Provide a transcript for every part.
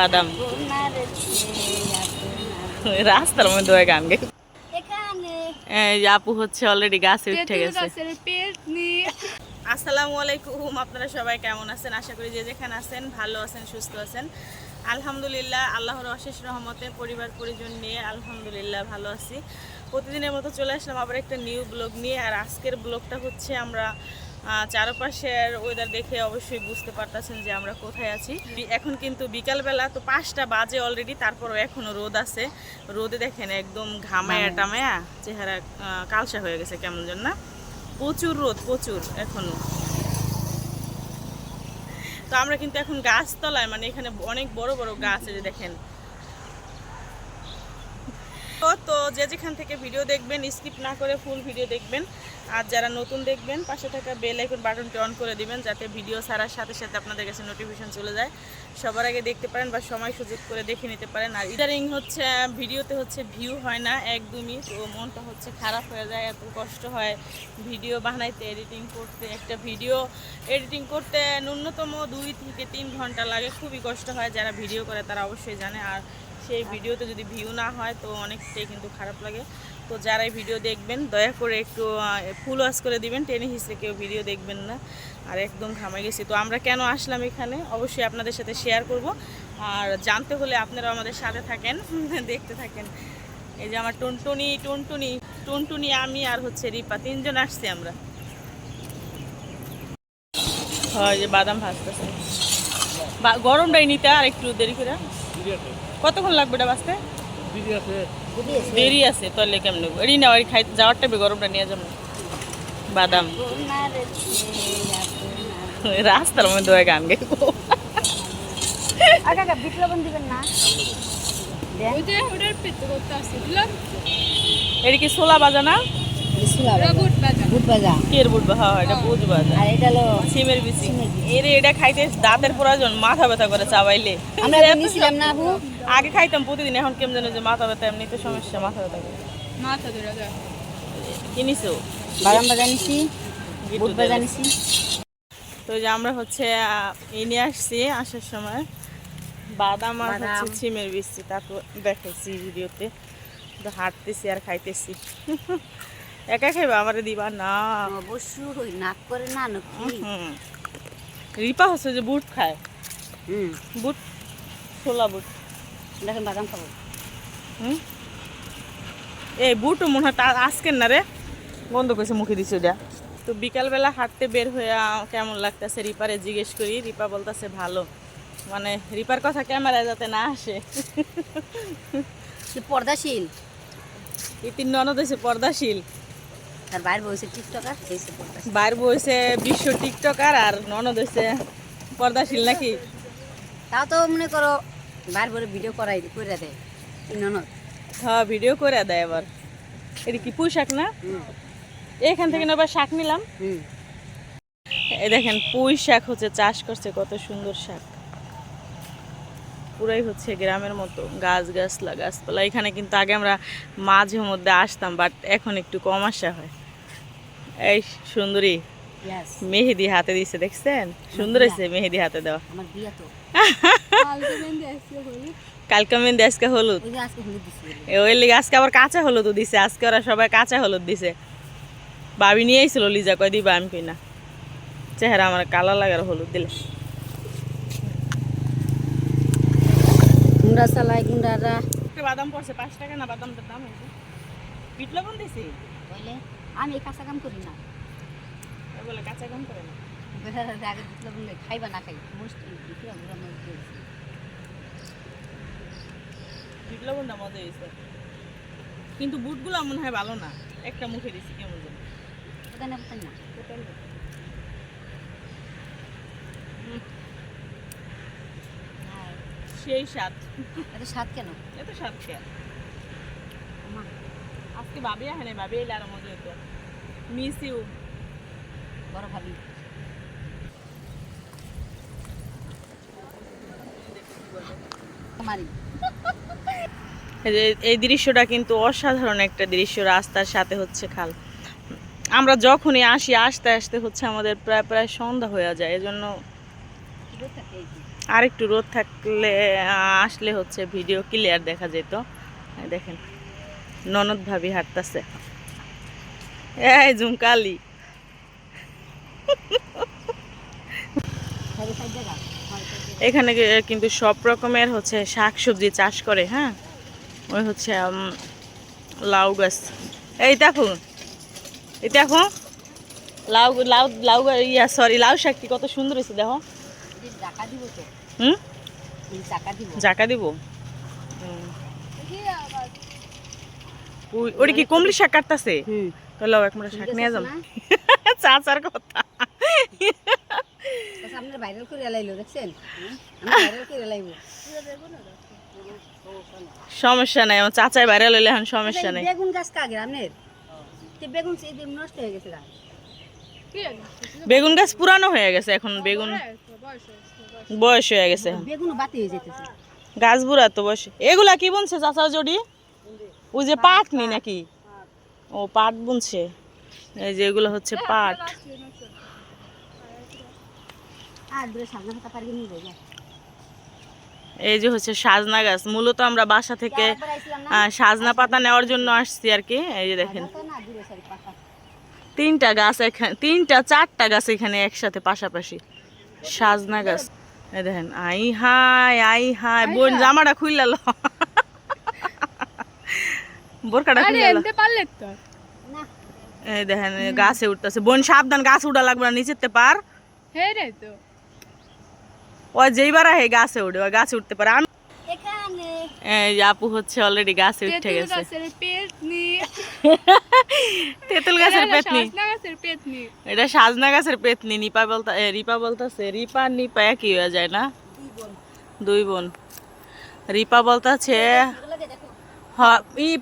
বাদাম। রাস্তার মধ্যে ওই গান গাই এখানে। এই যে আপু হচ্ছে অলরেডি গাছে উঠে গেছে। আসসালামু আলাইকুম আপনারা সবাই কেমন আছেন? আশা করি যে যেখানে আছেন ভালো আছেন সুস্থ আছেন। আলহামদুলিল্লাহ আল্লাহর অশেষ রহমতে পরিবার পরিজন নিয়ে আলহামদুলিল্লাহ ভালো আছি। প্রতিদিনের মতো চলে আসলাম আবার একটা নিউ ব্লগ নিয়ে আর আজকের ব্লগটা হচ্ছে আমরা চারপাশের ওয়েদার দেখে অবশ্যই বুঝতে পারতেছেন যে আমরা কোথায় আছি। এখন কিন্তু বিকালবেলা তো পাঁচটা বাজে অলরেডি তারপরও এখনও রোদ আছে। রোদে দেখেন একদম ঘামায়া টামায়া চেহারা কালসা হয়ে গেছে কেমন জন্য প্রচুর রোদ প্রচুর এখনও। তো আমরা কিন্তু এখন গাছতলায় মানে এখানে অনেক বড় বড় গাছ যে দেখেন। তো যে যেখান থেকে ভিডিও দেখবেন স্কিপ না করে ফুল ভিডিও দেখবেন। আর যারা নতুন দেখবেন, পাশে থাকা বেল আইকন বাটনটি অন করে দিবেন, যাতে ভিডিও ছাড়ার সাথে সাথে আপনাদের কাছে নোটিফিকেশন চলে যায়। সবার আগে দেখতে পারেন বা সময় সুযোগ করে দেখে নিতে পারেন। আর ইদারিং হচ্ছে ভিডিওতে হচ্ছে ভিউ হয় না একদমই তো মনটা। হচ্ছে খারাপ হয়ে যায়, এত কষ্ট হয় ভিডিও বানাইতে এডিটিং করতে। একটা ভিডিও এডিটিং করতে ন্যূনতম দুই থেকে তিন ঘণ্টা লাগে, খুবই কষ্ট হয়। যারা ভিডিও করে তারা অবশ্যই জানে। আর সেই ভিডিওতে যদি ভিউ না হয়, তো অনেকটাই কিন্তু খারাপ লাগে। তো যারা এই ভিডিও দেখবেন, দয়া করে একটু ফুল ওয়াশ করে দিবেন, টেনে হিসেবে কেউ ভিডিও দেখবেন না। আর একদম ঘামে গেছি। তো আমরা কেন আসলাম এখানে? অবশ্যই আপনাদের সাথে শেয়ার করব। আর জানতে হলে আপনারা আমাদের সাথে থাকেন, দেখতে থাকেন। এই যে আমার টুনটুনি টুনটুনি টুনটুনি আমি আর হচ্ছে রিপা, তিনজন আসছি আমরা। হয় যে বাদাম ভাজতেছে। গরমটাই নিতে আর একটু দেরি করে। কতক্ষণ লাগবে এটা বাঁচতে? দেরি আছে। তাহলে কেমন এড়ি না ওই খাই যাওয়ার টাইমে গরমটা নিয়ে যাব বাদাম। রাস্তার মধ্যে ওই গান গাইবো। দিবেন না? এটি কি বাজা না? হ্যাঁ এটা খাইতে দাঁতের প্রয়োজন মাথা ব্যথা করে চাবাইলে। আমরা না আপু। আগে খাইতাম প্রতিদিন এখন কেমন যেন যে মাথা ব্যথা এমনিতে সমস্যা মাথা ব্যথা করে। মাথা ধরে যায়। কিনিছো বাদাম ভাজা নিছি গিট্টু বুট দেবে। তো যে আমরা হচ্ছে এই নিয়ে আসছি আসার সময়। বাদাম আর হচ্ছে। ছিমের বিচি তারপর দেখাইছি ভিডিওতে। তো হাঁটতেছি আর খাইতেছি। একা খাইবা? আমার দিবা না। অবশ্যই নাক করে না রিপা হচ্ছে যে বুট খায়। হুম। বুট ছোলা বুট। দেখেন বাদাম খাব। হুম? এই বুটও মনে হয় তার আজকের না রে? বন্ধ করেছে মুখে দিছে ওটা তো বিকালবেলা হাঁটতে বের হয়ে কেমন লাগতেছে রিপারে জিজ্ঞেস করি রিপা বলতেছে ভালো। মানে রিপার কথা ক্যামেরায় যাতে না আসে। পর্দাশীল। এই তিন ননদ হয়েছে পর্দাশীল। তার বাইরে বসে টিকটকার বাইর হয়েছে বিশ্ব টিকটকার আর ননদ হয়েছে পর্দাশীল নাকি? তাও তো মনে করো বাইরে বলে ভিডিও করাই করে দেয়। ননদ। হ্যাঁ ভিডিও করে দেয় এবার এটা কি পুঁই শাক না? এখান থেকে আবার শাক নিলাম। এই দেখেন পুঁই শাক হচ্ছে চাষ করছে কত সুন্দর শাক। পুরাই হচ্ছে গ্রামের মতো গাছ গাছলা গাছপালা। এখানে কিন্তু আগে আমরা মাঝে মধ্যে আসতাম বাট এখন একটু কম আসা হয়। এই সুন্দরী। মেহেদি হাতে দিছে দেখছেন? সুন্দর হয়েছে মেহেদি হাতে দেওয়া। আমার বিয়া তো। কালকে মেহেদি আজকে হলুদ। ওই লিগে আজকে আবার কাঁচা হলুদ দিছে। আজকে ওরা সবাই কাঁচা হলুদ দিছে। বাবি নিয়ে আইছিল লিজা কয় দিবা আমি কই না চেহারা আমার কালো লাগার হলুদ দিলে। গুন্ডা চালাই গুন্ডারা। বাদাম পড়ছে পাঁচ টাকা না বাদামটার দাম হয়েছে। পিট লবণ দিছি? আমি এই কাঁচা কাম করি না। বলে কাঁচা কম করে না। আগে দিতলা বলে খাইবা না খাই। মজা হয়েছে। কিন্তু বুটগুলো মনে হয় ভালো না। একটা মুখে দিছি কেমন যেন না না। সেই স্বাদ। এত স্বাদ কেন? এত স্বাদ আমা আজকে ভাবি আহে নাই ভাবি এলে আরও মজা হতো মিস ইউ। এই দৃশ্যটা কিন্তু অসাধারণ একটা দৃশ্য, রাস্তার সাথে হচ্ছে খাল। আমরা যখনই আসি, আসতে আসতে হচ্ছে আমাদের প্রায় প্রায় সন্ধ্যা হয়ে যায়। এজন্য? আর একটু রোদ থাকলে, আসলে হচ্ছে ভিডিও ক্লিয়ার দেখা যেত। দেখেন, ননদ ভাবি হাঁটতেছে। এই ঝুমকালি। এখানে কিন্তু সব রকমের হচ্ছে শাক সবজি চাষ করে হ্যাঁ? ওই হচ্ছে লাউ গাছ। এই দেখো এই দেখো লাউ লাউ লাউ ইয়া সরি লাউ শাকটি কত সুন্দর হয়েছে দেখো। হুম? জাকা দিব। ওটা কি কমলি শাক কাটতেছে? হুম। তাহলে এক শাক নিয়ে যাম চাচার কথা। আপনার ভাইরাল করে লাইলো দেখছেন? ভাইরাল করে লাইবো সমস্যা নাই আমার চাচাই বাইরে লইলে এখন সমস্যা নাই। বেগুন গাছ কাগে আপনার বেগুন নষ্ট হয়ে গেছে বেগুন গাছ পুরানো হয়ে গেছে এখন বেগুন বয়স হয়ে গেছে বেগুন বাতি হয়ে যেতেছে। গাছ বুড়া তো বয়স এগুলা কি বুনছে চাচা জড়ি? ওই যে পাট নি নাকি? ও পাট বুনছে। এই যে এগুলো হচ্ছে পাট আর দূরে সামনে হাতা পারবি নিয়ে যাই এই যে হচ্ছে সাজনা গাছ মূলত আমরা বাসা থেকে সাজনা পাতা নেওয়ার জন্য আসছি আর কি। এই যে দেখেন। তিনটা গাছ এখানে তিনটা চারটা গাছ এখানে একসাথে পাশাপাশি। সাজনা গাছ। এই দেখেন আই হাই আই হাই বোন জামাটা খুললাল বোরকাটা খুললাল এই দেখেন গাছে উঠতেছে। বোন সাবধান গাছ উঠা লাগবে না নিচেতে পার। হে রে তো। ওই যেইবার হে গাছে উঠে গাছে উঠতে পারে। আমি এই আপু হচ্ছে অলরেডি গাছে উঠে গেছে। গাছের তেঁতুল গাছের পেতনি। সজনা গাছের এটা সাজনা গাছের পেতনি নিপা বলতা রিপা বলতাছে রিপা নিপা একই হয়ে যায় না? দুই বোন। রিপা বলতাছে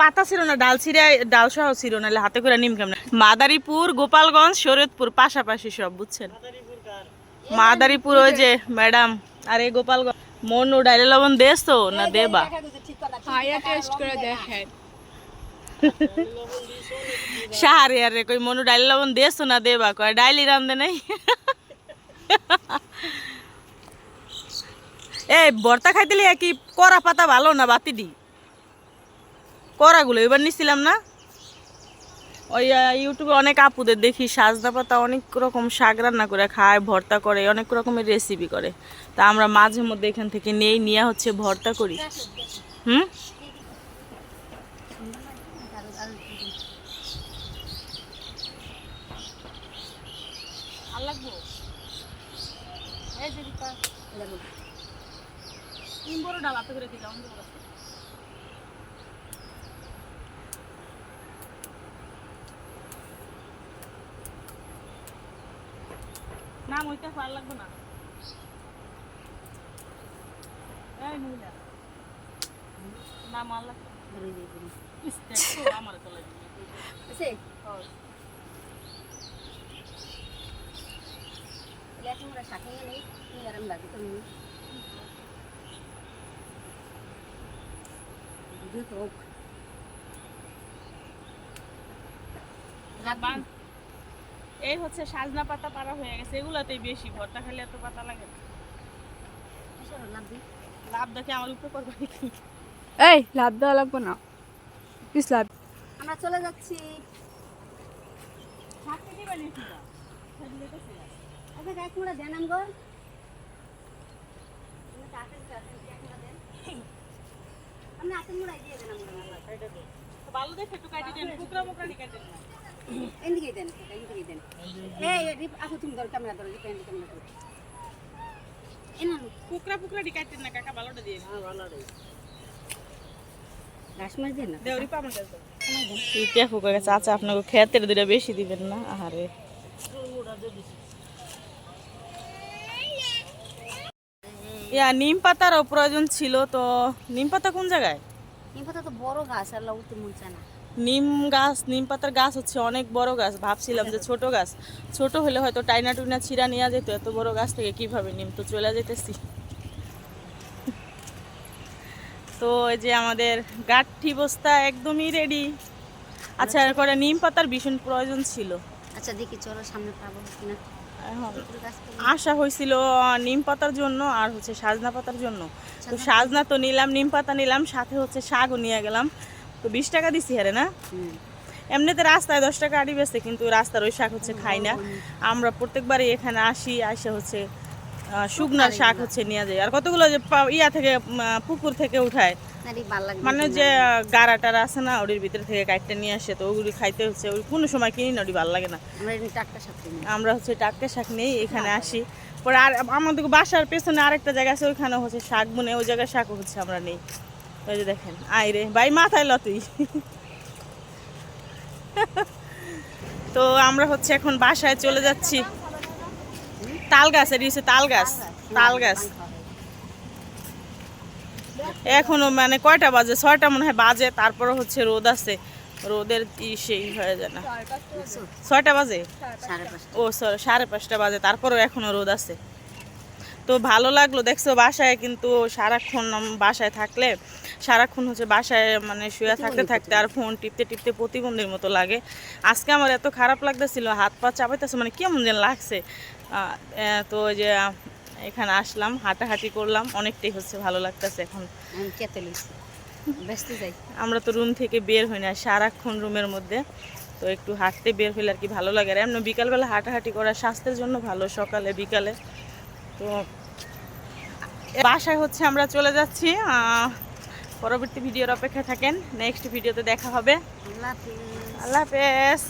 পাতা ছিল না ডাল ছিঁড়ে ডাল সহ ছিল না হাতে করে নিম কেমন মাদারীপুর গোপালগঞ্জ শরীয়তপুর পাশাপাশি সব বুঝছেন? মাদারীপুর ওই যে ম্যাডাম আরে গোপাল মনু ডাইলে লবণ দেশ তো না দেবা? সাহারে আরে কই মনু ডাইলে লবণ দেশ তো না দেবা? কয় ডাইলি রান্ধে নাই? এই ভর্তা খাইতে কি করা পাতা ভালো না বাতি দি? করাগুলো এবার নিছিলাম না? ওই ইউটিউবে অনেক আপুদের দেখি সাজনা পাতা অনেক রকম শাক রান্না করে খায়, ভর্তা করে, অনেক রকমের রেসিপি করে। তা আমরা মাঝে মধ্যে এখান থেকে নেই, নিয়ে হচ্ছে ভর্তা করি। হুম? ডাল করে দিলাম না মইটা ভালো লাগবে না। এই মহিলা। না। মাল আমার নেই লাগে তুমি হোক। বান- এই হচ্ছে সাজনা পাতা পাড়া হয়ে গেছে এগুলাতেই বেশি ভর্তা খেলে এত পাতা লাগে না। লাভ দেখে আমার উপরে করবে এই লাভ দেওয়া লাগবে না। Peace love. আমরা চলে যাচ্ছি। না? আচ্ছা ভালো দেখে একটু কাটি দেন টুকরা মুকরা নি কাটি দেন। এদিকেই দেন এদিকেই দেন এই আসো তুমি ধরো ক্যামেরা ধরো ক্যামেরা ধরো এনা টুকরা পুকরা না কাকা ভালোটা দিয়ে ঘাস মাছ দেন না দেওরি পা আমার কাছে ইতিয়া ফুকা গেছে আচ্ছা আপনাকে খেতের দুটা বেশি দিবেন না আহারে ইয়া নিম পাতারও প্রয়োজন ছিল তো নিম পাতা কোন জায়গায় এই কথা তো বড় গাছ আর লাউতে মন চায় না নিম গাছ নিম পাতার গাছ হচ্ছে অনেক বড় গাছ। ভাবছিলাম যে ছোট গাছ। ছোট হলে হয়তো টাইনা টুইনা ছিঁড়া নেওয়া যেত এত বড় গাছ থেকে কীভাবে নিম তো চলে যেতেছি। তো এই যে আমাদের গাঠি বস্তা একদমই রেডি আচ্ছা করে নিম পাতার ভীষণ প্রয়োজন ছিল। আচ্ছা দেখি চলো সামনে পাবো কিনা। আশা হয়েছিল নিম পাতার জন্য আর হচ্ছে সাজনা পাতার জন্য। তো সাজনা তো নিলাম নিম পাতা নিলাম সাথে হচ্ছে শাকও নিয়ে গেলাম। তো বিশ টাকা দিছি হারে না? এমনিতে রাস্তায় দশ টাকা আড়ি বেচে কিন্তু রাস্তার ওই শাক হচ্ছে খাই না। আমরা প্রত্যেকবারই এখানে আসি আসে হচ্ছে শুকনার শাক হচ্ছে নিয়ে যাই। আর কতগুলো যে ইয়া থেকে পুকুর থেকে উঠায়। মানে যে গাড়া টারা আছে না ওটির ভিতরে থেকে কাটতে নিয়ে আসে তো ওগুলি খাইতে হচ্ছে ওই কোনো সময় কিনি না ওটি ভালো লাগে না। আমরা হচ্ছে টাটকা শাক নেই এখানে আসি। পরে আর আমাদের বাসার পেছনে আরেকটা জায়গা আছে ওইখানে হচ্ছে শাক বুনে ওই জায়গায় শাক হচ্ছে আমরা নেই। ওই যে দেখেন ভাই, মাথায় তো আমরা হচ্ছে এখন বাসায় চলে যাচ্ছি। তাল গাছ তাল গাছ তাল গাছ। এখনও মানে কয়টা বাজে? ছয়টা মনে হয় বাজে তারপরে হচ্ছে রোদ আছে। রোদের সেই হয়ে যায় না। ছয়টা বাজে? ও সাড়ে পাঁচটা বাজে, তারপরেও এখনও রোদ আছে। তো ভালো লাগল, দেখছ, বাসায় কিন্তু সারাক্ষণ বাসায় থাকলে সারাক্ষণ হচ্ছে বাসায় মানে শুয়ে থাকতে থাকতে আর ফোন টিপতে টিপতে প্রতিবন্ধীর মতো লাগে। আজকে আমার এত খারাপ লাগতেছিল হাত পা চাপাইতেছে মানে কেমন যেন লাগছে। তো ওই যে এখানে আসলাম হাঁটাহাঁটি করলাম অনেকটাই হচ্ছে ভালো লাগতেছে এখন। আমরা তো রুম থেকে বের হই না সারাক্ষণ রুমের মধ্যে। তো একটু হাঁটতে বের হইলে আর কি ভালো লাগে। আর এমনি বিকালবেলা হাঁটাহাঁটি করা স্বাস্থ্যের জন্য ভালো সকালে বিকালে। তো বাসায় হচ্ছে আমরা চলে যাচ্ছি আহ, পরবর্তী ভিডিওর অপেক্ষা থাকেন। নেক্সট ভিডিওতে দেখা হবে। আল্লাহ আল্লাহ হাফেজ।